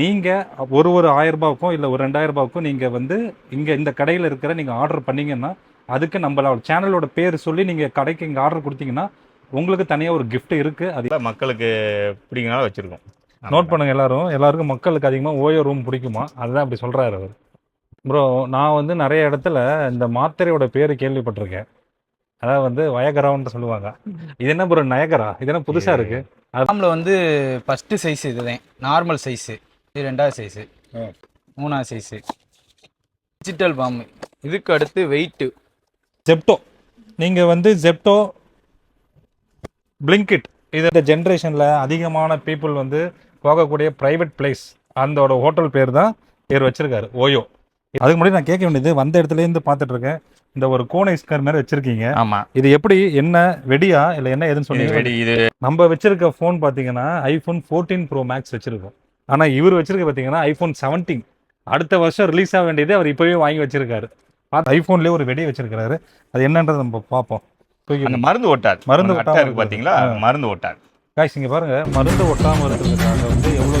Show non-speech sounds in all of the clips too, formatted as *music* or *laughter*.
நீங்கள் ஒரு ஒரு ஆயிரம் ரூபாய்க்கும் இல்லை ஒரு ரெண்டாயிரம் ரூபாய்க்கும் நீங்கள் வந்து இங்கே இந்த கடையில் இருக்கிற நீங்கள் ஆர்டர் பண்ணீங்கன்னா அதுக்கு நம்மளோட சேனலோட பேர் சொல்லி நீங்கள் கடைக்கு இங்கே ஆர்டர் கொடுத்தீங்கன்னா உங்களுக்கு தனியாக ஒரு gift இருக்குது அது மக்களுக்கு பிடிக்கனால வச்சிருக்கோம். நோட் பண்ணுங்க எல்லாரும். எல்லாருக்கும் மக்களுக்கு அதிகமாக ஓயோ ரூம் பிடிக்குமா? அதுதான் அப்படி சொல்கிறாரு அவர். ப்ரோ நான் வந்து நிறைய இடத்துல இந்த மாத்திரையோட பேர் கேள்விப்பட்டிருக்கேன். அதாவது வந்து வயகரான்னு சொல்லுவாங்க. இது என்ன ப்ரோ நயகரா? இது என்ன புதுசாக இருக்கு? பாம்பில் வந்து ஃபஸ்ட்டு சைஸ் இதுதான். நார்மல் சைஸு இது ரெண்டாவது சைஸு மூணாவது சைஸு டிஜிட்டல் பாம்பு இதுக்கு அடுத்து வெயிட்டு ஜெப்டோ நீங்கள் வந்து ஜெப்டோ பிளிங்கிட் இது இந்த ஜென்ரேஷனில் அதிகமான பீப்புள் வந்து போகக்கூடிய ப்ரைவேட் பிளேஸ் அந்தோட ஹோட்டல் பேர் தான் பேர் வச்சிருக்காரு ஓயோ அதுக்கு முன்னாடி நான் கேட்க வேண்டியது வந்த இடத்துலேருந்து பார்த்துட்டு இருக்கேன். இந்த ஒரு கோனை ஸ்கர் மாதிரி வச்சிருக்கீங்க. ஆமா. இது எப்படி என்ன வெடியா இல்லை என்ன வெடி இது நம்ம வச்சிருக்க ஃபோன் பார்த்தீங்கன்னா ஐஃபோன் ஃபோர்டீன் ப்ரோ மேக்ஸ் வச்சிருக்கோம். ஆனால் இவர் வச்சிருக்க பார்த்தீங்கன்னா ஐஃபோன் செவன்டீன் அடுத்த வருஷம் ரிலீஸ் ஆக வேண்டியது அவர் இப்போவே வாங்கி வச்சிருக்காரு. பார்த்து ஐஃபோன்லேயே ஒரு வெடி வச்சிருக்காரு அது என்னன்றதை நம்ம பார்ப்போம். அந்த மருந்து ஒட்டாது மருந்து பாத்தீங்களா? ஆ. மருந்து ஒட்டாது காய்ஸ் இங்கே பாருங்க. மருந்து ஒட்டாமல் இருக்கிறதுக்காக வந்து எவ்வளோ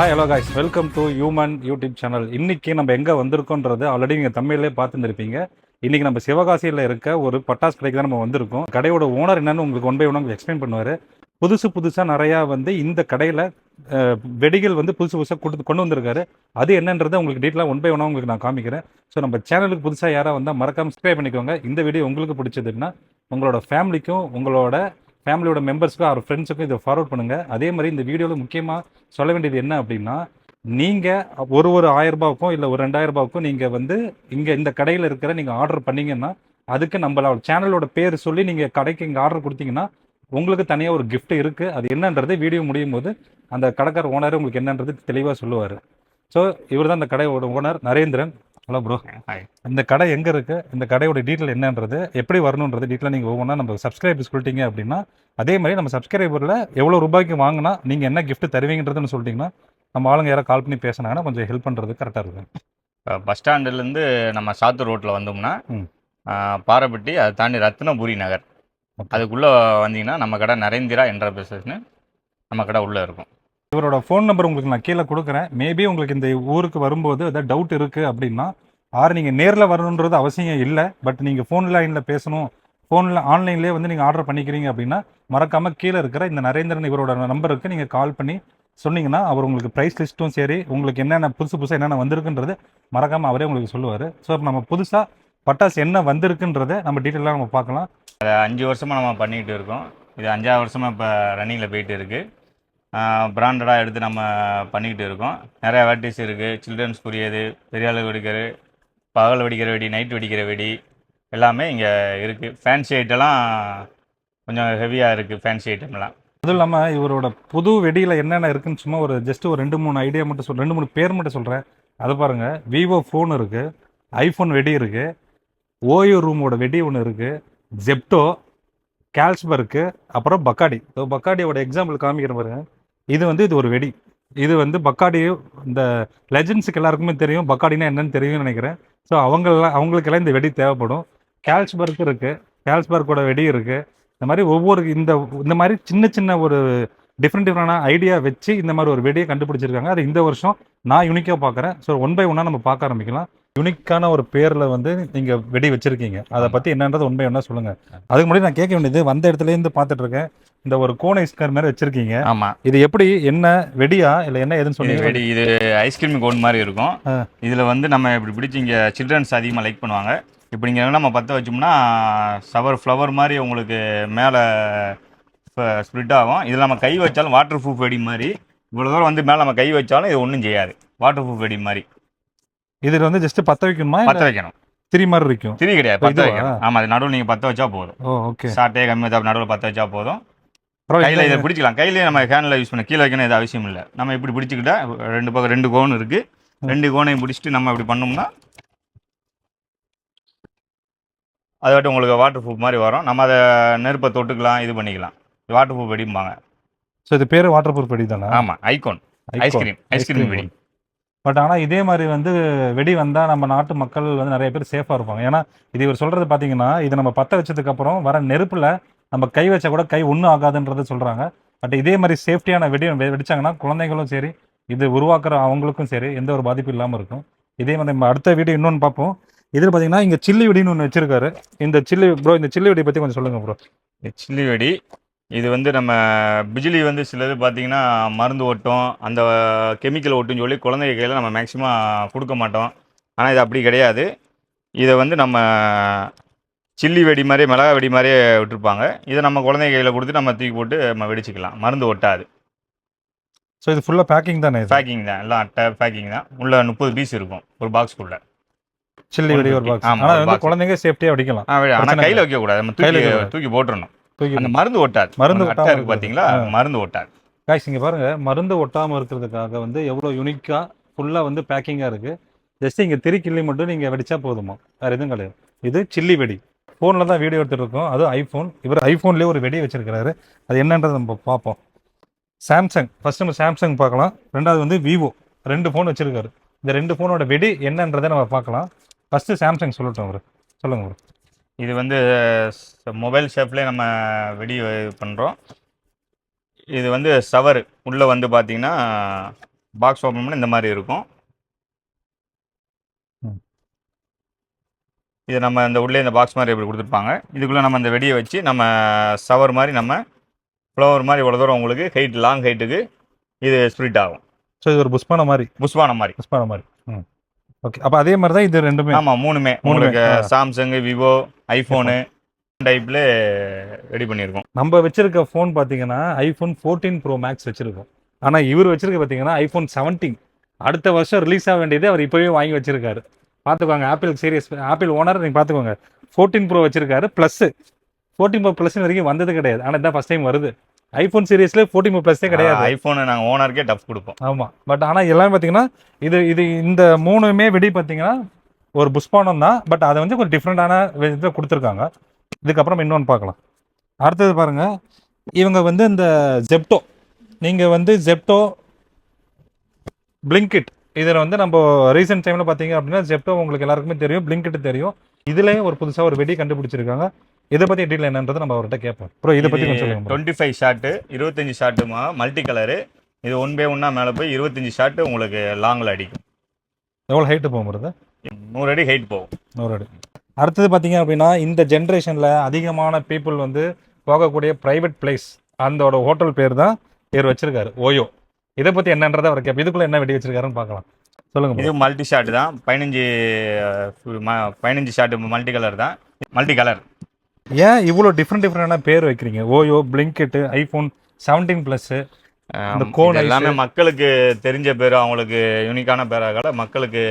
hi hello guys welcome to human YouTube channel இன்றைக்கி நம்ம எங்கே வந்திருக்கோன்றது ஆல்ரெடி நீங்கள் தமிழ்லேயே பார்த்துருந்துருப்பீங்க. இன்னைக்கு நம்ம சிவகாசியில் இருக்க ஒரு பட்டாசு கடைக்கு தான் நம்ம வந்திருக்கோம். கடையோட ஓனர் என்னன்னு உங்களுக்கு ஒன் பை ஒன் உங்களுக்கு எக்ஸ்பிளைன் பண்ணுவார். புதுசு புதுசாக நிறையா வந்து இந்த கடையில் வெடிகள் வந்து புதுசு புதுசாக கொடுத்து கொண்டு வந்திருக்காரு. அது என்னன்றதை உங்களுக்கு டீட்டெயிலாக ஒன் பை ஒன்னாக உங்களுக்கு நான் காமிக்கிறேன். ஸோ நம்ம சேனலுக்கு புதுசாக யாராக வந்தால் மறக்காம சப்ஸ்கிரைப் பண்ணிக்கோங்க. இந்த வீடியோ உங்களுக்கு பிடிச்சதுன்னா உங்களோட ஃபேமிலிக்கும் உங்களோட ஃபேமிலியோட மெம்பர்ஸ்க்கும் அவர் ஃப்ரெண்ட்ஸுக்கும் இதை ஃபார்வர்ட் பண்ணுங்கள் அதே மாதிரி இந்த வீடியோவில் முக்கியமாக சொல்ல வேண்டியது என்ன அப்படின்னா நீங்கள் ஒரு ஒரு ஆயிரம் இல்லை ஒரு ரெண்டாயிரம் ரூபாய்க்கும் நீங்கள் வந்து இங்கே இந்த கடையில் இருக்கிற நீங்கள் ஆர்டர் பண்ணிங்கன்னா அதுக்கு நம்மளோட சேனலோட பேர் சொல்லி நீங்கள் கடைக்கு இங்கே ஆர்டர் கொடுத்தீங்கன்னா உங்களுக்கு தனியாக ஒரு கிஃப்ட் இருக்குது அது என்னன்றது வீடியோ முடியும் போது அந்த கடைக்கார ஓனர் உங்களுக்கு என்னன்றது தெளிவாக சொல்லுவார். ஸோ இவர் தான் இந்த கடையோட owner Narendran. Hello bro hi இந்த கடை எங்கே இருக்குது இந்த கடையோட டீட்டெயில் என்னன்றது எப்படி வரணுன்றது டீட்டெயிலாக நீங்கள் ஒவ்வொன்றா நம்ம சப்ஸ்கிரைப் சொல்லிட்டீங்க அப்படின்னா அதே மாதிரி நம்ம சப்ஸ்கிரைபரில் எவ்வளோ ரூபாய்க்கு வாங்கினா நீங்கள் என்ன gift தருவீங்கன்றதுன்னு சொல்லிட்டீங்கன்னா நம்ம ஆளுங்க யாராவது கால் பண்ணி பேசினாங்கன்னா கொஞ்சம் ஹெல்ப் பண்ணுறது கரெக்டாக இருக்கும். பஸ் ஸ்டாண்டுலேருந்து நம்ம சாத்தூர் ரோட்டில் வந்தோம்னா பாறைப்பட்டி அதை தாண்டி ரத்னபுரி நகர். அதுக்குள்ளே வந்தீங்கன்னா நம்ம கடை நரேந்திரா என்டர்பிரைசஸ்னு நம்ம கடை உள்ளே இருக்கும். இவரோட ஃபோன் நம்பர் உங்களுக்கு நான் கீழே கொடுக்குறேன். மேபி உங்களுக்கு இந்த ஊருக்கு வரும்போது ஏதாவது டவுட் இருக்குது அப்படின்னா ஆறு நீங்கள் நேரில் வரணுன்றது அவசியம் இல்லை. பட் நீங்கள் ஃபோன் லைனில் பேசணும். ஃபோனில் ஆன்லைன்லேயே வந்து நீங்கள் ஆர்டர் பண்ணிக்கிறீங்க அப்படின்னா மறக்காமல் கீழே இருக்கிற இந்த நரேந்திரன் இவரோட நம்பருக்கு நீங்கள் கால் பண்ணி சொன்னீங்கன்னா அவர் உங்களுக்கு ப்ரைஸ் லிஸ்ட்டும் சரி உங்களுக்கு என்னென்ன புதுசு புதுசாக என்னென்ன வந்திருக்குன்றது மறக்காமல் அவரே உங்களுக்கு சொல்லுவார். ஸோ நம்ம புதுசாக பட்டாசு என்ன வந்திருக்குன்றதை நம்ம டீட்டெயிலாக நம்ம பார்க்கலாம். அதை அஞ்சு வருஷமாக நம்ம பண்ணிக்கிட்டு இருக்கோம். இது அஞ்சாறு வருஷமாக இப்போ ரன்னிங்கில் போயிட்டு இருக்குது பிராண்டடாக எடுத்து நம்ம பண்ணிக்கிட்டு இருக்கோம். நிறையா வெரைட்டிஸ் இருக்குது சில்ட்ரன்ஸ்க்குரியது பெரிய பெரியாளு வெடிக்கிற பகல் வெடிக்கிற வெடி நைட் வெடிக்கிற வெடி எல்லாமே இங்கே இருக்குது ஃபேன்சி ஐட்டம்லாம் கொஞ்சம் ஹெவியாக இருக்குது ஃபேன்சி ஐட்டம்லாம் அதுவும் இல்லாமல் இவரோட புது வெடியில் என்னென்ன இருக்குன்னு சும்மா ஒரு ஜஸ்ட் ஒரு ரெண்டு மூணு ஐடியா மட்டும் சொல் ரெண்டு மூணு பேர் மட்டும் சொல்கிறேன் அதை பாருங்கள் விவோ ஃபோன் இருக்குது ஐஃபோன் வெடி இருக்குது ஓயோ ரூமோட வெடி ஒன்று இருக்குது ஜெப்டோ கேல்ஸ்பர்க்கு அப்புறம் பக்காடி ஸோ பக்காடியோட எக்ஸாம்பிள் காமிக்கிற பாருங்க. இது வந்து இது ஒரு வெடி இது வந்து பக்காடி இந்த லெஜண்ட்ஸுக்கு எல்லாருக்குமே தெரியும். பக்காடினா என்னன்னு தெரியும்னு நினைக்கிறேன். ஸோ அவங்களெல்லாம் அவங்களுக்கெல்லாம் இந்த வெடி தேவைப்படும். கேல்ஸ்பர்க் இருக்குது கேல்ஸ்பர்க்கோட வெடி இருக்குது இந்த மாதிரி ஒவ்வொரு இந்த இந்த மாதிரி சின்ன சின்ன ஒரு டிஃப்ரெண்ட் டிஃப்ரெண்டான ஐடியா வச்சு இந்த மாதிரி ஒரு வெடியை கண்டுபிடிச்சிருக்காங்க. அது இந்த வருஷம் நான் யூனிக்காக பார்க்குறேன். ஸோ ஒன் பை ஒன்னாக நம்ம பார்க்க ஆரம்பிக்கலாம். யூனிக்கான ஒரு பேரில் வந்து நீங்கள் வெடி வச்சிருக்கீங்க. அதை பற்றி என்னன்றது ஒன் பை ஒன்னாக சொல்லுங்கள் அதுக்கு முன்னாடி நான் கேட்க வேண்டியது வந்த இடத்துலேருந்து பார்த்துட்ருக்கேன் இந்த ஒரு கோனை ஸ்கர் மாதிரி வச்சிருக்கீங்க. ஆமாம் இது எப்படி என்ன வெடியா இல்லை என்ன ஏதுன்னு சொன்னீங்க? வெடி இது ஐஸ்கிரீம் கோன் மாதிரி இருக்கும். இதில் வந்து நம்ம இப்படி பிடிச்சி இங்கே சில்ட்ரன்ஸ் அதிகமாக லைக் பண்ணுவாங்க. இப்போ இங்கே நம்ம பற்ற வச்சோம்னா சவர் ஃப்ளவர் மாதிரி உங்களுக்கு மேலே ஸ்ப்ரிட் ஆகும். இதில் நம்ம கை வச்சாலும் வாட்டர் ப்ரூஃப் வெடி மாதிரி. இவ்வளோ தூரம் வந்து மேலே நம்ம கை வச்சாலும் இது ஒன்றும் செய்யாது. வாட்டர் ப்ரூஃப் வெடி மாதிரி. இதில் வந்து ஜஸ்ட் பற்ற வைக்கணுமா பற்ற வைக்கணும். திரி மாதிரி இருக்கும்? திரி கிடையாது பற்ற? வைக்கணும். ஆமாம் அது நடுவில் நீங்கள் பற்ற வச்சா போதும். ஓ ஓகே ஷார்ட்டே கம்மி வச்சா நடுவில் பற்ற வச்சா போதும். கையில் இதை பிடிச்சிக்கலாம். கையிலேயே நம்ம ஹேண்டில் யூஸ் பண்ண கீழே வைக்கணும் இது அவசியம் இல்லை. நம்ம இப்படி பிடிச்சிக்கிட்டா ரெண்டு பக்கம் ரெண்டு கோன் இருக்குது ரெண்டு கோனையும் பிடிச்சிட்டு நம்ம இப்படி பண்ணோம்னா அது வாட்டி உங்களுக்கு வாட்டர் ப்ரூஃப் மாதிரி வரும். நம்ம அதை நெருப்பை தொட்டுக்கலாம் இது பண்ணிக்கலாம். Water proof வெடிம்பாங்க. ஸோ இது பேர் வாட்டர் ப்ரூஃப் வெடி தானே ஆமாம் ஐகோன் ஐஸ்கிரீம் ஐஸ்கிரீம் வெடி. பட் ஆனால் இதே மாதிரி வந்து வெடி வந்தால் நம்ம நாட்டு மக்கள் வந்து நிறைய பேர் சேஃபாக இருப்பாங்க. ஏன்னா இது இவர் சொல்கிறது பார்த்தீங்கன்னா இது நம்ம பற்ற வச்சதுக்கப்புறம் வர நெருப்பில் நம்ம கை வச்சா கூட கை ஒன்றும் ஆகாதுன்றதை சொல்கிறாங்க பட் இதே மாதிரி சேஃப்டியான வெடி வெடிச்சாங்கன்னா குழந்தைகளும் சரி இது உருவாக்குற அவங்களுக்கும் சரி எந்த ஒரு பாதிப்பும் இல்லாமல் இருக்கும். இதே மாதிரி நம்ம அடுத்த வீடியோ இன்னொன்று பார்ப்போம். இதில் பார்த்தீங்கன்னா இங்கே சில்லி வெடின்னு ஒன்று வச்சிருக்காரு. இந்த சில்லி ப்ரோ இந்த சில்லி வெடி பற்றி கொஞ்சம் சொல்லுங்கள் ப்ரோ சில்லி வெடி இது வந்து நம்ம பிஜிலி வந்து சிலது பார்த்தீங்கன்னா மருந்து ஓட்டும் அந்த கெமிக்கல் ஓட்டுன்னு சொல்லி குழந்தைங்க கையில் நம்ம மேக்ஸிமம் கொடுக்க மாட்டோம். ஆனால் இது அப்படி கிடையாது. இதை வந்து நம்ம சில்லி வெடி மாதிரி மிளகா வெடி மாதிரியே விட்டுருப்பாங்க. இதை நம்ம குழந்தைங்க கையில் கொடுத்து நம்ம தூக்கி போட்டு நம்ம வெடிச்சிக்கலாம். மருந்து ஒட்டாது. ஸோ இது ஃபுல்லாக பேக்கிங் தானே பேக்கிங் தான். எல்லாம் அட்டை பேக்கிங் தான். உள்ள முப்பது பீஸ் இருக்கும். ஒரு பாக்ஸ்க்குள்ளே சில்லி வெடி ஒரு பாக்ஸ் ஆனால் வந்து. குழந்தைங்க சேஃப்டியாக வெடிக்கலாம். ஆனால் கையில் வைக்கக்கூடாது. நம்ம கையில தூக்கி வைக்கக்கூடாது. தூக்கி அந்த மருந்து ஒட்டாது. மருந்து அட்டை ஒட்டாம இருக்கு பார்த்தீங்களா. மருந்து ஒட்டாது. காய்ஸ் இங்கே பாருங்க. மருந்து ஒட்டாமல் இருக்கிறதுக்காக வந்து எவ்வளோ யூனிக்காக ஃபுல்லாக வந்து பேக்கிங்காக இருக்குது ஜஸ்ட் இங்கே திரி கிள்ளி மட்டும் நீங்கள் வெடிச்சா போதுமா? வேறு எதுவும் கிடையாது. இது சில்லி வெடி. ஃபோனில் தான் வீடியோ எடுத்துகிட்டு இருக்கோம். அதுவும் ஐஃபோன் இவர் ஐஃபோன்லேயே ஒரு வெடி வச்சிருக்கிறாரு. அது என்னன்றது நம்ம பார்ப்போம். சாம்சங் ஃபஸ்ட் நம்ம சாம்சங் பார்க்கலாம். ரெண்டாவது வந்து விவோ ரெண்டு ஃபோன் வச்சுருக்காரு. இந்த ரெண்டு ஃபோனோட வெடி என்னன்றதை நம்ம பார்க்கலாம். ஃபஸ்ட்டு சாம்சங் சொல்லட்டும் அவர். சொல்லுங்க அவர் இது வந்து மொபைல் ஷேப்லேயே நம்ம வெடி பண்ணுறோம் இது வந்து சவர் உள்ளே வந்து பார்த்திங்கன்னா பாக்ஸ் ஓப்பன் பண்ணி இந்த மாதிரி இருக்கும். இது நம்ம இந்த உள்ளே இந்த பாக்ஸ் மாதிரி இப்படி கொடுத்துருப்பாங்க. இதுக்குள்ளே நம்ம இந்த வெடியை வச்சு நம்ம சவர் மாதிரி நம்ம ஃப்ளவர் மாதிரி இவ்வளோ தூரம் உங்களுக்கு ஹைட் லாங் ஹைட்டுக்கு இது ஸ்ப்ரிட் ஆகும். ஸோ இது ஒரு புஷ்பான மாதிரி? புஷ்வான மாதிரி. புஷ்பான மாதிரி. ம். ஓகே அப்போ அதே மாதிரி தான் இது ரெண்டுமே? ஆமாம் மூணுமே. உங்களுக்கு ஆ. சாம்சங் விவோ ஐஃபோனு டைப்பில் ரெடி பண்ணியிருக்கோம் நம்ம வச்சிருக்க ஃபோன் பார்த்தீங்கன்னா ஐஃபோன் ஃபோர்டீன் ப்ரோ மேக்ஸ் வச்சிருக்கோம். ஆனால் இவர் வச்சிருக்க பார்த்தீங்கன்னா ஐஃபோன் செவன்டீன் அடுத்த வருஷம் ரிலீஸ் ஆக வேண்டியது அவர் இப்போவே வாங்கி வச்சிருக்காரு. பார்த்துக்கோங்க ஆப்பிள் சீரியஸ் ஆப்பிள் ஓனர் நீங்கள் பார்த்துக்கோங்க ஃபோர்டீன் ப்ரோ வச்சிருக்காரு ப்ளஸ் ஃபோர்டீன் ப்ரோ ப்ளஸ் வரைக்கும் வந்தது கிடையாது. ஆனால் இதான் ஃபஸ்ட் டைம் வருது. ஐஃபோன் சீரியஸ்ல ஃபோர்டீன் ப்ரோ ப்ளஸ்ஸே கிடையாது. ஐஃபோனை நாங்கள் ஓனருக்கே டஃப் கொடுப்போம். ஆமாம் பட் ஆனால் எல்லாமே பார்த்தீங்கன்னா இது இது இந்த மூணுமே வெடி பார்த்தீங்கன்னா ஒரு புஷ்பானம் தான். பட் அதை வந்து கொஞ்சம் டிஃப்ரெண்டான இதில் கொடுத்துருக்காங்க. இதுக்கப்புறம் இன்னொன்று பார்க்கலாம். அடுத்தது பாருங்க. இவங்க வந்து இந்த ஜெப்டோ நீங்கள் வந்து ஜெப்டோ பிளிங்கிட் இதில் வந்து நம்ம ரீசெண்ட் டைமில் பார்த்தீங்க அப்படின்னா ஜெப்டோ உங்களுக்கு எல்லாருக்குமே தெரியும் பிளிங்கிட் தெரியும். இதுலேயும் ஒரு புதுசாக ஒரு வெடி கண்டுபிடிச்சிருக்காங்க. இதை பற்றி டீல் என்னன்றதை நம்ம அவர்கிட்ட கேட்போம். அப்புறம் இதை பற்றி கொஞ்சம். டுவெண்ட்டி ஃபைவ் ஷாட்டு இருபத்தஞ்சி ஷாட்டுமா மல்டி கலரு இது ஒன் பை ஒன்னாக மேலே போய் இருபத்தஞ்சி ஷாட்டு உங்களுக்கு லாங்கில் அடிக்கும். எவ்வளோ ஹைட்டு போகும்போது நூறு அடி ஹைட் போகும். நூறு அடி. அடுத்தது பார்த்தீங்க அப்படின்னா இந்த ஜென்ரேஷனில் அதிகமான பீப்புள் வந்து போகக்கூடிய ப்ரைவேட் பிளேஸ் அந்தோட ஹோட்டல் பேர் தான் பேர் வச்சிருக்காரு ஓயோ இதை பற்றி என்னன்றதை அவர் கேட்ப இதுக்குள்ளே என்ன வெடி வச்சிருக்காருன்னு பார்க்கலாம். சொல்லுங்க இது. மல்டி ஷாட் தான். பதினஞ்சு பதினஞ்சு ஷாட்டு மல்டி கலர் தான். மல்டி கலர் ஏன் இவ்வளோ டிஃப்ரெண்ட் டிஃப்ரெண்டான பேர் வைக்கிறீங்க? OYO Blinkit iPhone seventeen plus இந்த cone ice. எல்லாமே மக்களுக்கு தெரிஞ்ச பேர் அவங்களுக்கு யூனிக்கான பேராக மக்களுக்கு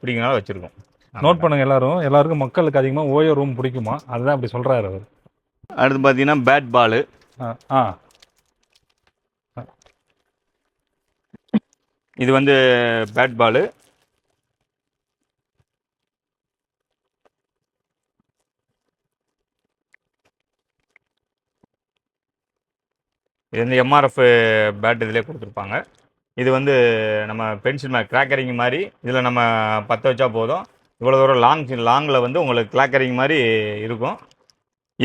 பிடிக்கனால வச்சிருக்கோம். நோட் பண்ணுங்க எல்லாரும். எல்லாருக்கும் மக்களுக்கு அதிகமாக ஓயோ ரூம் பிடிக்குமா? அதுதான் அப்படி சொல்கிறாரு அவர். அடுத்து பார்த்தீங்கன்னா பேட் பாலு ஆ. இது வந்து பேட் பாலு. இது வந்து எம்ஆர்எஃப் பேட் இதிலே கொடுத்துருப்பாங்க. இது வந்து நம்ம பென்சில் மே கிராக்கரிங் மாதிரி இதில் நம்ம பற்ற வச்சா போதும். இவ்வளோ தூரம் லாங் லாங்கில் வந்து உங்களுக்கு கிளாக்கரிங் மாதிரி இருக்கும்.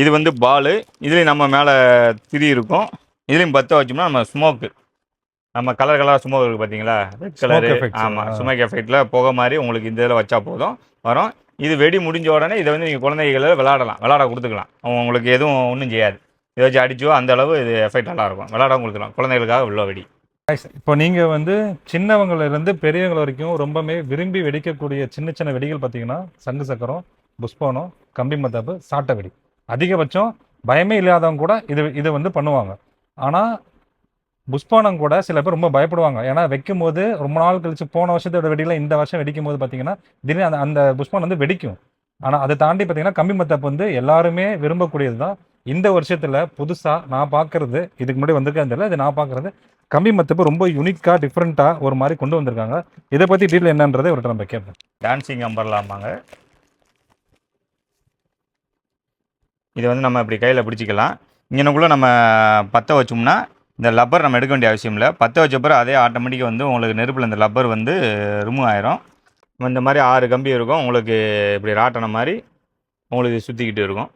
இது வந்து பாலு. இதுலேயும் நம்ம மேலே திரி இருக்கும். இதுலேயும் பற்ற வச்சோம்னா நம்ம ஸ்மோக்கு நம்ம கலர் கலர் ஸ்மோக் இருக்குது பார்த்தீங்களா ரெட் கலரு ஆமாம். ஸ்மோக் எஃபெக்டில் புகை மாதிரி உங்களுக்கு இந்த இதில் வச்சா போதும். வரும். இது வெடி முடிஞ்ச உடனே இதை வந்து நீங்கள் குழந்தைகளை விளாடலாம் விளாட கொடுத்துக்கலாம். அவங்க உங்களுக்கு எதுவும் ஒன்றும் செய்யாது. இதை வச்சு அடிச்சோ அந்த அளவு இது எஃபெக்ட் நல்லா இருக்கும். விளாட கொடுத்துக்கலாம். குழந்தைகளுக்காக உள்ள வெடி. இப்போ நீங்கள் வந்து சின்னவங்கள்ல இருந்து பெரியவங்க வரைக்கும் ரொம்பவே விரும்பி வெடிக்கக்கூடிய சின்ன சின்ன வெடிகள் பார்த்தீங்கன்னா சங்கு சக்கரம் புஷ்பானம் கம்பி மத்தாப்பு சாட்டை வெடி. அதிகபட்சம் பயமே இல்லாதவங்க கூட இது இது வந்து பண்ணுவாங்க. ஆனால் புஷ்பானம் கூட சில பேர் ரொம்ப பயப்படுவாங்க. ஏன்னா வைக்கும் போது ரொம்ப நாள் கழிச்சு போன வருஷத்தோட வெடியில் இந்த வருஷம் வெடிக்கும் போது பார்த்தீங்கன்னா திடீர்னு அந்த அந்த புஷ்பானம் வந்து வெடிக்கும். ஆனால் அதை தாண்டி பார்த்தீங்கன்னா கம்பி மத்தப்பு வந்து எல்லாருமே விரும்பக்கூடியது தான். இந்த வருஷத்தில் புதுசாக நான் பார்க்கறது இதுக்கு முன்னாடி வந்திருக்கேன் தெரியல இது நான் பார்க்கறது கம்பி மத்தப்பு ரொம்ப யூனிக்காக டிஃப்ரெண்ட்டாக ஒரு மாதிரி கொண்டு வந்திருக்காங்க. இதை பற்றி டீட்டெயில் என்னன்றதை ஒரு நம்ம கேட்போம் டான்சிங் அம்பர்லாமாங்க இதை வந்து நம்ம இப்படி கையில் பிடிச்சிக்கலாம். இங்கனக்குள்ளே நம்ம பற்ற வச்சோம்னா இந்த லப்பர் நம்ம எடுக்க வேண்டிய அவசியம் இல்லை. பற்ற வச்ச பிறகு அதே ஆட்டோமேட்டிக்காக வந்து உங்களுக்கு நெருப்பில் இந்த லப்பர் வந்து ரிமூவ் ஆயிரும். இந்த மாதிரி ஆறு கம்பி இருக்கும். உங்களுக்கு இப்படி ராட்டின மாதிரி உங்களுக்கு சுற்றிக்கிட்டு இருக்கும்.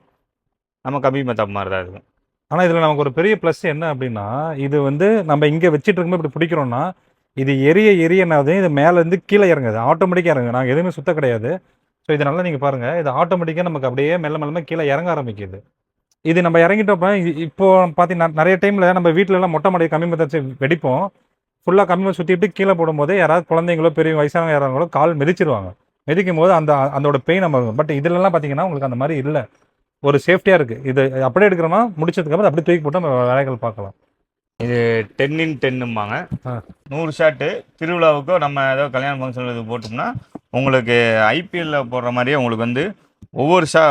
நம்ம கம்பி மெத்தப் மாதிரி தான் இருக்கும். ஆனால் இதில் நமக்கு ஒரு பெரிய ப்ளஸ் என்ன அப்படின்னா இது வந்து நம்ம இங்கே வச்சுட்டு இருக்கும்போது இப்படி பிடிக்கிறோம்னா இது எரிய எரியனாவது இது மேலேருந்து கீழே இறங்குது. ஆட்டோமேட்டிக்காக இறங்குது நாங்கள் எதுவுமே சுத்த கிடையாது. ஸோ இதனால நீங்கள் பாருங்கள் இது ஆட்டோமேட்டிக்காக நமக்கு அப்படியே மெல்ல மெல்ல கீழே இறங்க ஆரம்பிக்குது. இது நம்ம இறங்கிட்டப்ப இப்போ பார்த்தீங்கன்னா நிறைய டைமில் நம்ம வீட்ல எல்லாம் மொட்டை மாடி கம்மி மத்தச்சு வெடிப்போம். ஃபுல்லாக கம்மி சுற்றிட்டு கீழே போடும்போது யாராவது குழந்தைங்களோ பெரிய வயசானவங்க யாராங்களோ கால் மிதிச்சிருவாங்க. மிதிக்கும் போது அந்த அதோட பெயின் நம்ம பட் இதுலலாம் பார்த்தீங்கன்னா உங்களுக்கு அந்த மாதிரி இல்லை. ஒரு சேஃப்டியாக இருக்குது இது அப்படியே எடுக்கிறோமா முடிச்சதுக்கப்புறம் அப்படியே தூக்கி போட்டு நம்ம வேலைகள் பார்க்கலாம். டென் இன் டென்னும்பாங்க. நூறு ஷாட்டு திருவிழாவுக்கோ நம்ம ஏதோ கல்யாண ஃபங்க்ஷன் இது போட்டோம்னா உங்களுக்கு ஐபிஎல்ல போடுற மாதிரியே உங்களுக்கு வந்து ஒவ்வொரு ஷா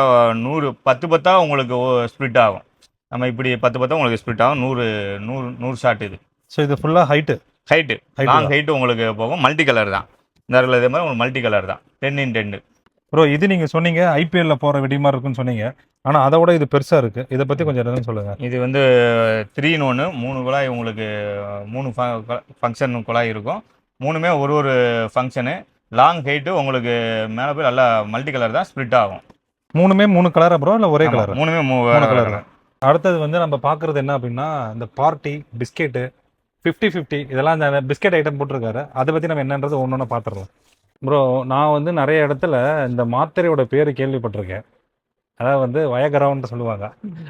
நூறு பத்து பத்தா உங்களுக்கு ஸ்ப்ளிட் ஆகும். நம்ம இப்படி பத்து பத்தா உங்களுக்கு ஸ்ப்ளிட் ஆகும். நூறு நூறு நூறு ஷாட் இது. ஸோ இது ஃபுல்லாக ஹைட்டு ஹைட்டு லாங் ஹைட்டு உங்களுக்கு போகும். மல்டி கலர் தான். இந்த இதே மாதிரி உங்களுக்கு மல்டி கலர் தான். டென் இன் டென்னு ப்ரோ இது நீங்கள் சொன்னீங்க. ஐபிஎல்ல போகிற வெடி மாதிரி இருக்குன்னு சொன்னீங்க. ஆனால் அதை விட இது பெருசாக இருக்குது இதை பற்றி கொஞ்சம் என்னன்னு சொல்லுங்கள் இது வந்து த்ரீன்னு ஒன்று மூணு குழாய் உங்களுக்கு மூணு ஃபங்க்ஷன் குழாய் இருக்கும். மூணுமே ஒரு ஒரு ஃபங்க்ஷனு லாங் ஹைட்டு உங்களுக்கு மேலே போய் நல்லா மல்டி கலர் தான் ஸ்ப்ளிட் ஆகும். மூணுமே மூணு கலரா ப்ரோ இல்லை ஒரே கலர் மூணுமே மூணு கலர். அடுத்தது வந்து நம்ம பார்க்குறது என்ன அப்படின்னா இந்த பார்ட்டி பிஸ்கெட்டு ஃபிஃப்டி ஃபிஃப்டி இதெல்லாம் இந்த பிஸ்கெட் ஐட்டம் போட்டிருக்காரு. அதை பற்றி நம்ம என்னன்றது ஒன்று ஒன்று பார்த்துடலாம். ப்ரோ நான் வந்து நிறைய இடத்துல இந்த மாத்திரையோட பேர் கேள்விப்பட்டிருக்கேன். அதாவது வந்து வயகரான்னு சொல்லுவாங்க.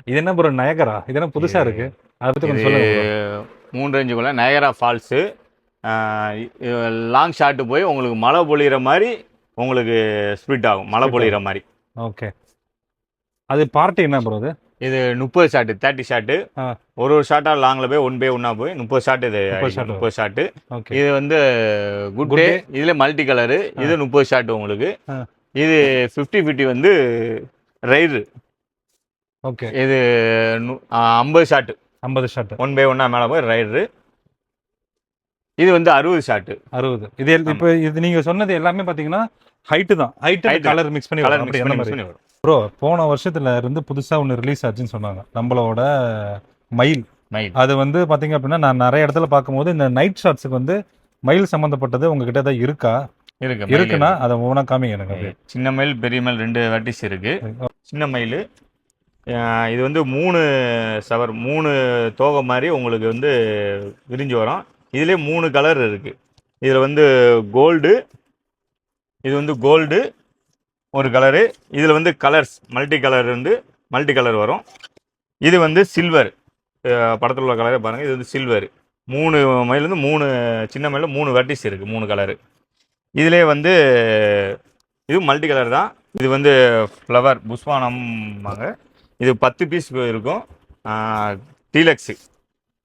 இது என்ன ப்ரோ நயகரா? இது என்ன புதுசாக இருக்கு? அதை பற்றி கொஞ்சம் இது சொல்லுங்க bro. மூணு ரேஞ்சுக்குள்ள நயகரா ஃபால்ஸு லாங் ஷாட்டு போய் உங்களுக்கு மழை பொழியிற மாதிரி உங்களுக்கு ஸ்ப்ளிட் ஆகும். மழை பொழியிற மாதிரி. ஓகே அது பார்ட்டி என்ன ப்ரோ அது? இது முப்பது ஷாட்டு தேர்ட்டி ஷாட்டு. ஒரு ஒரு ஷாட்டாக லாங்கில் போய் ஒன் பை ஒன்றா போய் முப்பது ஷாட் இது முப்பது ஷாட்டு ஓகே இது வந்து குட் டே. இதுல மல்டி கலரு இது முப்பது ஷாட் உங்களுக்கு. இது ஃபிஃப்டி ஃபிஃப்டி வந்து ரைடு ஓகே இது ஐம்பது ஷாட்டு ஐம்பது ஷாட் ஒன் பை ஒன்னா மேலே போய் ரைடரு இது வந்து அறுபது ஷாட்டு. அறுபது. இது இப்போ இது நீங்க சொன்னது எல்லாமே பாத்தீங்கன்னா ஹைட்டு தான். ஹைட்டு. கலர் மிக்ஸ் பண்ணி கலர் மிக்ஸ் பண்ணி வரும். ப்ரோ போன வருஷத்துல இருந்து புதுசா ஒன்று ரிலீஸ் ஆச்சுன்னு சொன்னாங்க. நம்மளோட மயில். மயில். அது வந்து பாத்தீங்க அப்படின்னா நான் நிறைய இடத்துல பார்க்கும்போது இந்த நைட் ஷாட்ஸுக்கு வந்து மயில் சம்மந்தப்பட்டது உங்ககிட்ட தான் இருக்கா? இருக்கு. இருக்குன்னா இருக்கு. அதை ஒவ்வொன்றா காமிங்க எனக்கு சின்ன மயில் பெரிய மயில் ரெண்டு வெர்டிஸ் இருக்கு. சின்ன மயில். இது வந்து மூணு சவர் மூணு தோகை மாதிரி உங்களுக்கு வந்து விரிஞ்சு வரும். இதுலேயே மூணு கலர் இருக்குது இதில் வந்து கோல்டு இது வந்து கோல்டு ஒரு கலரு இதில் வந்து கலர்ஸ் மல்டி கலர் வந்து மல்டி கலர் வரும். இது வந்து சில்வர் படத்தில் உள்ள கலரே பாருங்கள் இது வந்து சில்வர் மூணு மயிலேருந்து மூணு சின்ன மயிலில் மூணு வெட்டிஸ் இருக்குது மூணு கலரு இதிலே வந்து இது மல்டி கலர் தான். இது வந்து ஃப்ளவர் புஷ்வானம்பாங்க இது பத்து பீஸ் இருக்கும். டீலக்ஸு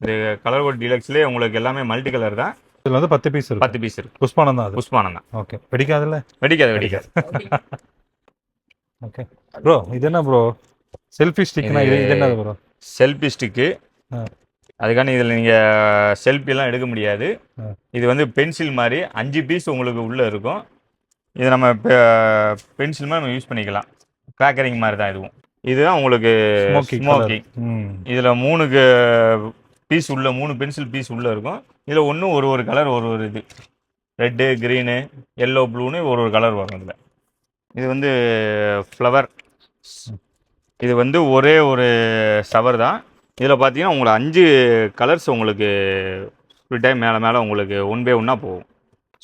இது கலர் கோட் டீலக்ஸ்லேயே உங்களுக்கு எல்லாமே மல்டி கலர் தான். இதுல வந்து பத்து பீஸ் இருக்கு. பத்து பீஸ் இருக்கு. புஷ்பானம் தான் அது? புஷ்பானம் தான். ஓகே வெடிக்காதுல்ல? வெடிக்காது வெடிக்காது. *laughs* ஓகே ப்ரோ இது என்ன ப்ரோ செல்ஃபி ஸ்டிக்னா இது என்ன ப்ரோ செல்ஃபி ஸ்டிக்கு. அதுக்கான இதில் நீங்கள் செல்ஃபிலாம் எடுக்க முடியாது. இது வந்து பென்சில் மாதிரி அஞ்சு பீஸ் உங்களுக்கு உள்ளே இருக்கும். இது நம்ம பென்சில் மாதிரி நம்ம யூஸ் பண்ணிக்கலாம். கிராக்கரிங் மாதிரி தான் இதுவும். இதுதான் உங்களுக்கு ஸ்மோக்கி ஸ்மோக்கி ம். இதில் மூணுக்கு பீஸ் உள்ள மூணு பென்சில் பீஸ் உள்ளே இருக்கும். இதில் ஒன்றும் ஒரு ஒரு கலர் ஒரு ஒரு இது. ரெட்டு க்ரீனு எல்லோ ப்ளூன்னு ஒரு ஒரு கலர் வரும் இதில். இது வந்து ஃப்ளவர் இது வந்து ஒரே ஒரு சவர் தான். இதில் பார்த்தீங்கன்னா உங்களுக்கு அஞ்சு கலர்ஸ் உங்களுக்கு ஃபுல் டைம் மேலே மேலே உங்களுக்கு ஒன் பை ஒன்னாக போகும்.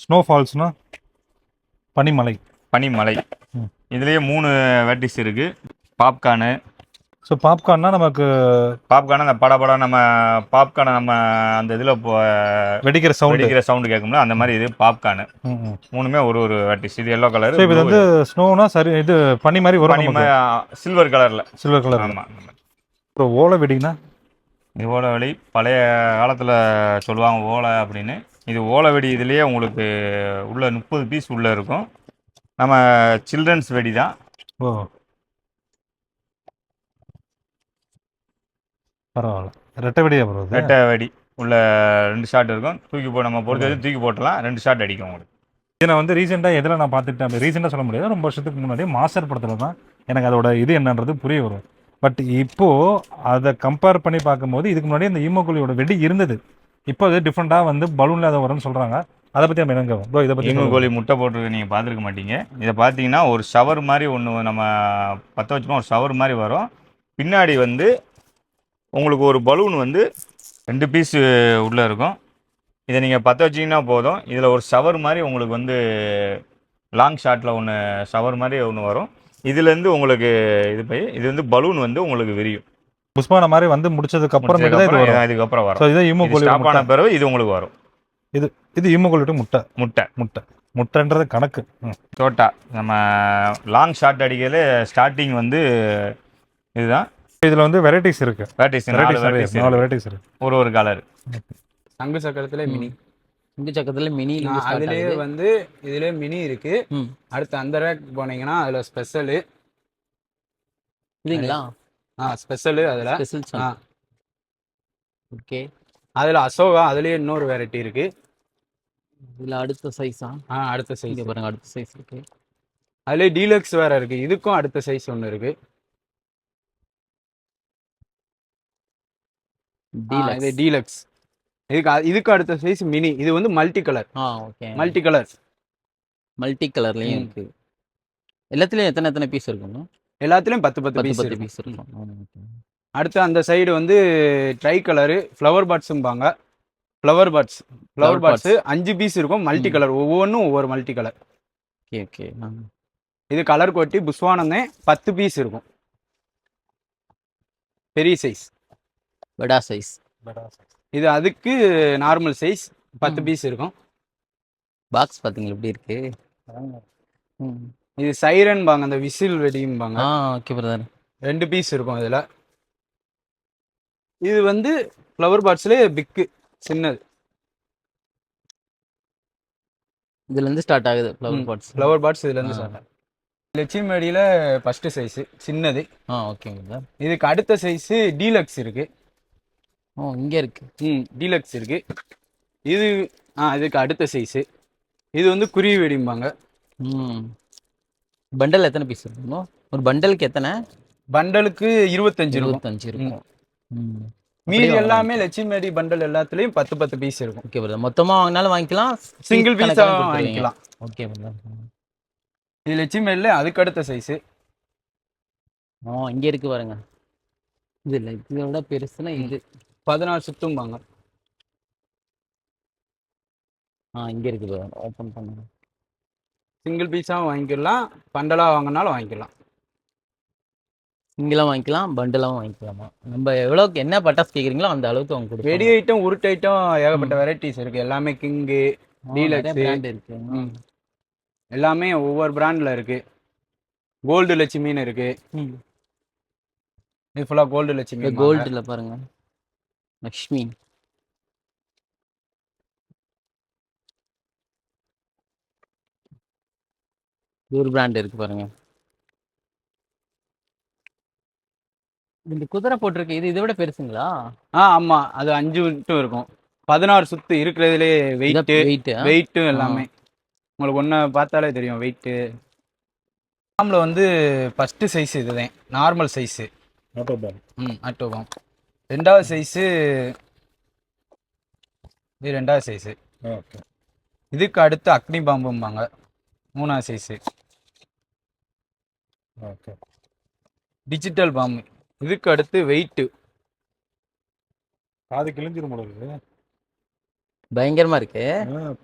ஸ்னோ ஃபால்ஸ்னா பனிமலை. பனிமலை. இதுலேயே மூணு வெரைட்டிஸ் இருக்குது பாப்கார்னு ஸோ பாப்கார்ன்னா நமக்கு பாப்கார்ன் அந்த பட படம் நம்ம பாப்கார்னை நம்ம அந்த இதில் வெடிக்கிற சவுண்டு வெடிக்கிற சவுண்டு கேட்கும்ல அந்த மாதிரி இது பாப்கார்னு மூணுமே ஒரு ஒரு வெரைட்டிஸ் இது எல்லோ கலர் இது வந்து ஸ்னோனா சரி இது பனி மாதிரி வரும் நமக்கு. சில்வர் கலரில் சில்வர் கலர் ஆமாம் அப்புறம் ஓலை வெடினா? இது ஓலை வெடி. பழைய காலத்தில் சொல்லுவாங்க ஓலை அப்படின்னு. இது ஓலை வெடி இதுலேயே உங்களுக்கு உள்ள முப்பது பீஸ் உள்ளே இருக்கும். நம்ம சில்ட்ரன்ஸ் வெடி தான் ஓ. பரவாயில்ல. ரெட்டை வெடியா ப்ரோ இது? ரெட்டை வெடி உள்ள ரெண்டு ஷாட் இருக்கும். தூக்கி போ நம்ம பொறுத்த வரைக்கும் தூக்கி போட்டலாம் ரெண்டு ஷாட் அடிக்கும் உங்களுக்கு. இது வந்து ரீசெண்டாக எதில் நான் பார்த்துட்டேன் அப்படி? ரீசெண்டாக சொல்ல முடியாது. ரொம்ப வருஷத்துக்கு முன்னாடி மாஸ்டர் படத்தில் தான் எனக்கு அதோட இது என்னன்றது புரிய வரும். பட் இப்போ அதை கம்பேர் பண்ணி பார்க்கும்போது இதுக்கு முன்னாடி இந்த ஈமோகுலியோட வெடி இருந்தது. இப்போ அது டிஃப்ரெண்ட்டாக வந்து பலூன்ல அதை வரும்னு சொல்றாங்க. அதை பத்தி நம்ம என்னங்க ப்ரோ இதை சொல்லுங்க. கோழி முட்டை போட்டிருக்கு நீங்கள் பார்த்துருக்க மாட்டீங்க. இதை பார்த்தீங்கன்னா ஒரு ஷவர் மாதிரி ஒன்று நம்ம பற்ற வச்சோமா ஒரு ஷவர் மாதிரி வரும். பின்னாடி வந்து உங்களுக்கு ஒரு பலூன் வந்து ரெண்டு பீஸ் உள்ளே இருக்கும். இதை நீங்கள் பற்ற வச்சிங்கன்னா போதும். இதில் ஒரு ஷவர் மாதிரி உங்களுக்கு வந்து லாங் ஷாட்டில் ஒன்று ஷவர் மாதிரி ஒன்று வரும். இதுலேருந்து உங்களுக்கு இது போய் இது வந்து பலூன் வந்து உங்களுக்கு விரியும். புஷ்பான மாதிரி வந்து முடிச்சதுக்கு இது வரும். இதுக்கப்புறம் ஸோ வரும் இதை இது ஈமோகுலி ஸ்டாப் ஆன பிறகு இது உங்களுக்கு வரும். இது ஈமோகுலிட்டு முட்டை. முட்டை. முட்டை. முட்டைன்றது கணக்கு. தோட்டா நம்ம லாங் ஷாட் அடிக்கையில் ஸ்டார்டிங் வந்து இதுதான். இதுல வந்து வெரைட்டிஸ் இருக்கு. நாலு வெரைட்டிஸ் நாலு இருக்கு. வெரைட்டிஸ் இருக்கு. ஒரு ஒரு கலர் சங்கு சக்கரத்துல மினி. இந்த சக்கரத்துல மினி அதுலயே வந்து இதுலயே மினி இருக்கு. ம். அடுத்து அந்த ரேக் போனீங்கன்னா அதுல ஸ்பெஷலு இதுங்களா ஆ ஸ்பெஷலு அதுல. ஸ்பெஷல் ஆ. ஓகே. அதுல அசோகா அதுலயே இன்னொரு வெரைட்டி இருக்கு. இதுல அடுத்த சைஸா ஆ? அடுத்த சைஸ் பாருங்க அடுத்த சைஸ் இருக்கு அதுலயே டீலக்ஸ் வேற இருக்கு. இதுக்கும் அடுத்த சைஸ் ஒன்னு இருக்கு. இது டீலக்ஸ் இதுக்கு இதுக்கு அடுத்த சைஸ் மினி இது வந்து மல்டி கலர் ஆ ஓகே மல்டி கலர் மல்டி கலர்லயும். இருக்கு. எல்லாத்துலயும் எத்தனை எத்தனை பீஸ் இருக்குங்க எல்லாத்துலயும் பத்து பத்து பீஸ் பத்து பீஸ் இருக்கும். அடுத்து அந்த சைடு வந்து ட்ரை கலரு ஃப்ளவர் பாட்ஸும்பாங்க ஃப்ளவர் பாட்ஸ் ஃப்ளவர் பாட்ஸ் அஞ்சு பீஸ் இருக்கும் மல்டி. கலர் ஒவ்வொன்றும் ஒவ்வொரு மல்டி கலர் ஓகே ஓகே. இது கலர் கொட்டி புஸ்வானந்தே பத்து பீஸ் இருக்கும். பெரிய சைஸ் வடா சைஸ். இது அதுக்கு நார்மல் சைஸ் பத்து. பீஸ் இருக்கும். பாக்ஸ் பாத்தீங்களா? எப்படி இருக்கு? ம். இது சைரன்பாங்க அந்த விசில் வெடியும்பாங்க ஆ ஓகே பிரதர். ரெண்டு பீஸ் இருக்கும் இதுல. இது வந்து ஃப்ளவர் பாட்ஸ்லேயே பிக்கு சின்னது. இதுல இருந்து ஸ்டார்ட் ஆகுது. Flower pots. ஃப்ளவர் பாட்ஸ் இதுல இருந்து ஆ. ஸ்டார்ட் லட்சுமிடியில் ஃபர்ஸ்ட் சைஸ் சின்னது. ஆ ஓகே பிரதர். இதுக்கு அடுத்த சைஸ் டீலக்ஸ் இருக்கு. ஓ இங்க இருக்கு. ம் டீலக்ஸ் இருக்கு. இது ஆ இதுக்கு அடுத்த சைஸ் இது வந்து குருவி வெடிம்பாங்க. ம். பண்டல் எத்தனை பீஸ் இருக்கும் ஒரு பண்டலுக்கு எத்தனை? பண்டலுக்கு இருபத்தஞ்சு இருபத்தஞ்சு இருக்கும். ம். மீதி எல்லாமே லட்சுமிடி பண்டல் எல்லாத்துலயும் பத்து பத்து பீஸ் இருக்கும். ஓகே பிரதர் மொத்தமா வாங்கினாலும் வாங்கிக்கலாம். சிங்கிள் பீஸா. வாங்கிக்கலாம். ஓகே பிரதர் இது லட்சுமிடியில் அதுக்கு அடுத்த சைஸ் ஆ இங்க இருக்கு பாருங்க. இது இல்ல இதை விட பெருசுனா இது. பதினாறு சுத்தும்பாங்க ஆ இங்க இருக்கு பாருங்க ஓபன் பண்ணுங்க. சிங்கிள் பீஸாகவும் வாங்கிக்கலாம். பண்டலாக வாங்கினாலும் வாங்கிக்கலாம். சிங்கிளாக வாங்கிக்கலாம். பண்டலாகவும் வாங்கிக்கலாமா? நம்ம எவ்வளோக்கு என்ன பட்டாசு கேட்குறீங்களோ அந்த அளவுக்கு அவங்க கொடுப்பாங்க. வெடி ஐட்டம் உருட்டு ஐட்டம் ஏகப்பட்ட வெரைட்டிஸ் இருக்கு. எல்லாமே கிங்கு. நிறைய பிராண்ட் இருக்கு. ம். எல்லாமே ஒவ்வொரு பிராண்ட்ல இருக்கு. கோல்டு லட்சுமின்னு இருக்கு. ம். இது ஃபுல்லாக கோல்டு லட்சுமி கோல்டுல பாருங்க. லக்ஷ்மி இது ஒரு பிராண்ட் இருக்கு பாருங்க இந்த குதிரை போட்டிருக்கு இது இதை விட பெருசுங்களா? ஆ ஆமா. அது அஞ்சு மட்டும் இருக்கும். பதினாறு சுத்து இருக்கிறதுலே வெயிட்டு வெயிட் வெயிட்டும் எல்லாமே. உங்களுக்கு ஒன்று பார்த்தாலே தெரியும் வெயிட்டு பாம்பில் வந்து ஃபஸ்ட்டு சைஸ் இதுதான். நார்மல் சைஸு ம் ஆட்டோபாம் ரெண்டாவது சைஸு இது ரெண்டாவது சைஸு ஓகே. இதுக்கு அடுத்து அக்னி பாம்பும்பாங்க. மூணாவது சைஸு ஓகே. டிஜிட்டல் பாம்பு இதுக்கு அடுத்து வெயிட்டு காது கிழிஞ்சிரும் போல இருக்கு. பயங்கரமா இருக்கு.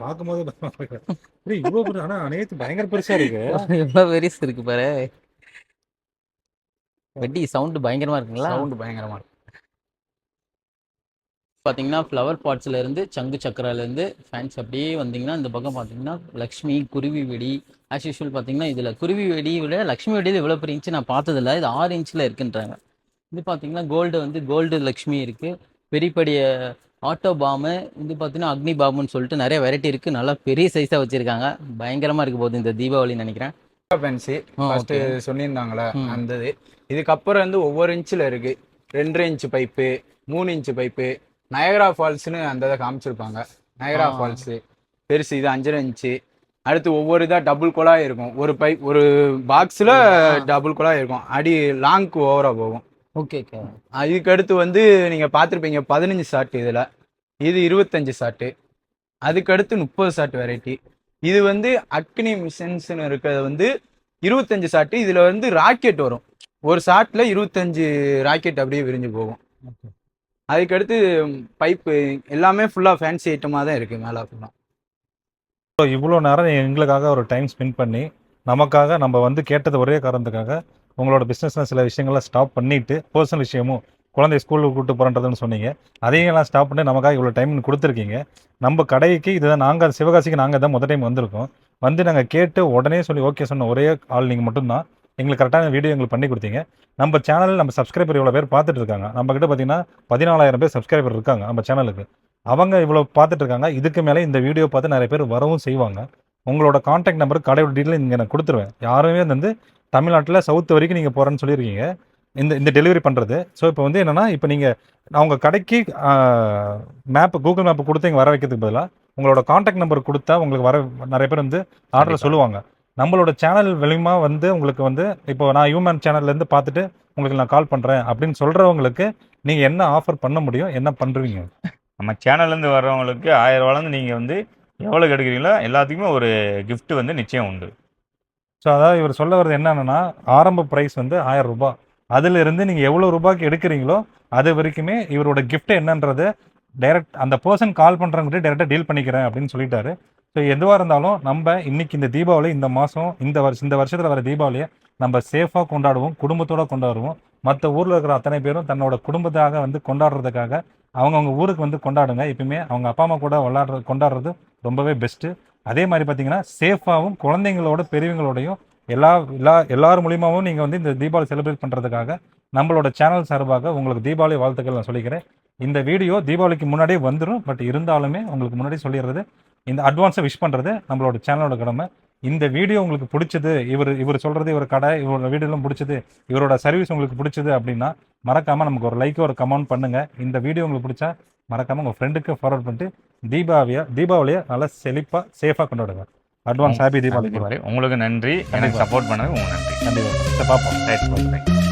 பார்க்கும்போது *laughs* இவ்வளோ பெரிய ஆனா நேத்து பயங்கர பெருசா இருக்கு. *laughs* எவ்வளவு பெருசு இருக்கு பாரு. வெட்டி சவுண்ட் பயங்கரமா இருக்குங்களா? சவுண்டு பயங்கரமாக இருக்கும் பார்த்தீங்கன்னா ஃப்ளவர் பாட்ஸ்ல இருந்து சங்கு சக்கரால இருந்து ஃபேன்ஸ் அப்படியே வந்தீங்கன்னா இந்த பக்கம் பார்த்தீங்கன்னா லக்ஷ்மி குருவி வெடி ஆஸ் யூஷுவல் பார்த்தீங்கன்னா இதில் குருவி வெடி விட லக்ஷ்மி வெடி இவ்வளோ பெரிய இன்ச்சு நான் பார்த்ததில்ல. இது ஆறு இன்ச்சில் இருக்குன்றாங்க. இது பார்த்தீங்கன்னா கோல்டு வந்து கோல்டு லக்ஷ்மி இருக்கு. பெரிய பெரிய ஆட்டோ பாம்பு இது பார்த்தீங்கன்னா அக்னி பாம்புன்னு சொல்லிட்டு நிறைய வெரைட்டி இருக்கு. நல்லா பெரிய சைஸாக வச்சிருக்காங்க. பயங்கரமா இருக்கு போகுது இந்த தீபாவளின்னு நினைக்கிறேன். ஃபேன்சி ஆ, ஃபர்ஸ்ட் okay. சொல்லியிருந்தாங்களே. அந்த இது. இதுக்கப்புறம் வந்து ஒவ்வொரு இன்ச்சில் இருக்கு. ரெண்டரை இன்ச்சு பைப்பு மூணு இன்ச்சு பைப்பு நயகரா ஃபால்ஸ்னு அந்த இதை காமிச்சிருப்பாங்க. நயகரா. ஃபால்ஸு பெருசு இது அஞ்சரை இன்ச்சு. அடுத்து ஒவ்வொரு இதாக டபுள் குழாய் இருக்கும். ஒரு பைப் ஒரு பாக்ஸில். டபுள் குழாய் இருக்கும். அடி லாங்க்கு ஓவராக போகும். ஓகே ஓகே இதுக்கு அடுத்து வந்து நீங்கள் பார்த்துருப்பீங்க பதினஞ்சு ஷாட் இதில். இது இருபத்தஞ்சு ஷாட்டு அதுக்கு அடுத்து முப்பது ஷாட் வெரைட்டி இது வந்து அக்னி மிஷன்ஸ்னு இருக்கிறது வந்து இருபத்தஞ்சு ஷாட்டு இதில் வந்து ராக்கெட் வரும். ஒரு ஷாட்டில் இருபத்தஞ்சு ராக்கெட் அப்படியே விரிஞ்சு போகும். அதுக்கடுத்து பைப்பு எல்லாமே ஃபுல்லாக ஃபேன்சி ஐட்டமாக தான் இருக்குது மேலே ஃபுல்லாக ஸோ இவ்வளோ நேரம் எங்களுக்காக ஒரு டைம் ஸ்பெண்ட் பண்ணி நமக்காக நம்ம வந்து கேட்டது ஒரே காரணத்துக்காக உங்களோட பிஸ்னஸில் சில விஷயங்கள்லாம் ஸ்டாப் பண்ணிவிட்டு பர்சனல் விஷயமும் குழந்தை ஸ்கூலுக்கு கூப்பிட்டு போகிறன்றதுன்னு சொன்னீங்க. அதையும் எல்லாம் ஸ்டாப் பண்ணி நமக்காக இவ்வளோ டைம் கொடுத்துருக்கீங்க. நம்ம கடைக்கு இதுதான் நாங்கள் சிவகாசிக்கு நாங்கள் தான் முதல் டைம் வந்திருக்கோம். வந்து நாங்கள் கேட்டு உடனே சொல்லி ஓகே சொன்ன ஒரே ஆள் நீங்கள் மட்டும்தான். எங்களுக்கு கரெக்டான வீடியோ எங்களுக்கு பண்ணி கொடுத்தீங்க. நம்ம சேனல் நம்ம சப்ஸ்கிரைபர் இவ்வளோ பேர் பார்த்துட்டு இருக்காங்க. நம்ம கிட்ட பார்த்தீங்கன்னா பதினாலாயிரம் பேர் சப்ஸ்கிரைபர் இருக்காங்க நம்ம சேனலுக்கு அவங்க இவ்வளோ பார்த்துட்டு இருக்காங்க. இதுக்கு மேலே இந்த வீடியோ பார்த்து நிறைய பேர் வரவும் செய்வாங்க. உங்களோட காண்டாக்ட் நம்பர் கடையோட டீட்டெயில் இங்கே நான் கொடுத்துருவேன். யாருமே வந்து தமிழ்நாட்டில் சவுத் வரைக்கும் நீங்கள் போகிறேன்னு சொல்லியிருக்கீங்க. இந்த இந்த டெலிவரி பண்ணுறது ஸோ இப்போ வந்து என்னென்னா இப்போ நீங்கள் அவங்க கடைக்கு மேப் கூகுள் மேப் கொடுத்து இங்கே வர வைக்கிறதுக்கு பதிலாக உங்களோட காண்டாக்ட் நம்பர் கொடுத்தா உங்களுக்கு வர நிறைய பேர் வந்து ஆர்டர். சொல்லுவாங்க. நம்மளோட சேனல் வெளியுமா வந்து உங்களுக்கு வந்து இப்போ நான் ஹியூமன் சேனல்லேருந்து பார்த்துட்டு உங்களுக்கு நான் கால் பண்ணுறேன் அப்படின்னு சொல்கிறவங்களுக்கு நீங்கள் என்ன ஆஃபர் பண்ண முடியும் என்ன பண்ணுறீங்க நம்ம சேனல்லேருந்து வர்றவங்களுக்கு ஆயிரம் ரூபாலேருந்து நீங்கள் வந்து எவ்வளோ எடுக்கிறீங்களோ எல்லாத்துக்குமே ஒரு gift வந்து நிச்சயம் உண்டு. ஸோ அதாவது இவர் சொல்ல வர்றது என்னன்னா ஆரம்ப ப்ரைஸ் வந்து ஆயிரம் ரூபாய். அதுல இருந்து நீங்க எவ்வளவு ரூபாய்க்கு எடுக்கிறீங்களோ அது வரைக்குமே இவரோட gift என்னன்றது டைரக்ட் அந்த பர்சன் கால் பண்றவங்க டைரெக்டாக டீல் பண்ணிக்கிறேன் அப்படின்னு சொல்லிட்டாரு. ஸோ எதுவாக இருந்தாலும் நம்ம இன்னைக்கு இந்த தீபாவளி இந்த மாதம் இந்த வருஷம் இந்த வருஷத்தில் வர தீபாவளியை நம்ம சேஃபாக கொண்டாடுவோம் குடும்பத்தோடு கொண்டாடுவோம். மற்ற ஊரில் இருக்கிற அத்தனை பேரும் தன்னோட குடும்பத்தாக வந்து கொண்டாடுறதுக்காக அவங்கவுங்க ஊருக்கு வந்து கொண்டாடுங்க. எப்பயுமே அவங்க அப்பா அம்மா கூட விளாடுற கொண்டாடுறது ரொம்பவே பெஸ்ட்டு அதே மாதிரி பார்த்தீங்கன்னா சேஃபாகவும் குழந்தைங்களோட பெரியவங்களோடையும் எல்லா எல்லா எல்லார் மூலியமாகவும் நீங்கள் வந்து இந்த தீபாவளி செலிப்ரேட் பண்ணுறதுக்காக நம்மளோட சேனல் சார்பாக உங்களுக்கு தீபாவளி வாழ்த்துக்கள் நான் சொல்லிக்கிறேன். இந்த வீடியோ தீபாவளிக்கு முன்னாடியே வந்துடும் பட் இருந்தாலுமே உங்களுக்கு முன்னாடி சொல்லிடுறது. இந்த அட்வான்ஸை விஷ் பண்ணுறது நம்மளோட சேனலோட கடமை. இந்த வீடியோ உங்களுக்கு பிடிச்சது இவர் இவர் சொல்கிறது இவர் கடை இவரோட வீடியோலாம் பிடிச்சது இவரோட சர்வீஸ் உங்களுக்கு பிடிச்சது அப்படின்னா மறக்காமல் நமக்கு ஒரு லைக் ஒரு கமெண்ட் பண்ணுங்கள் இந்த வீடியோ உங்களுக்கு பிடிச்சா மறக்காமல் உங்கள் ஃப்ரெண்டுக்கு ஃபார்வர்ட் பண்ணிட்டு தீபாவளியை தீபாவளியை நல்லா செழிப்பாக சேஃபாக கொண்டாடுங்க. Advance happy Deepavali. உங்களுக்கு நன்றி. எனக்கு. சப்போர்ட் பண்ணது உங்களுக்கு நன்றி. கண்டிப்பாக பார்ப்போம்.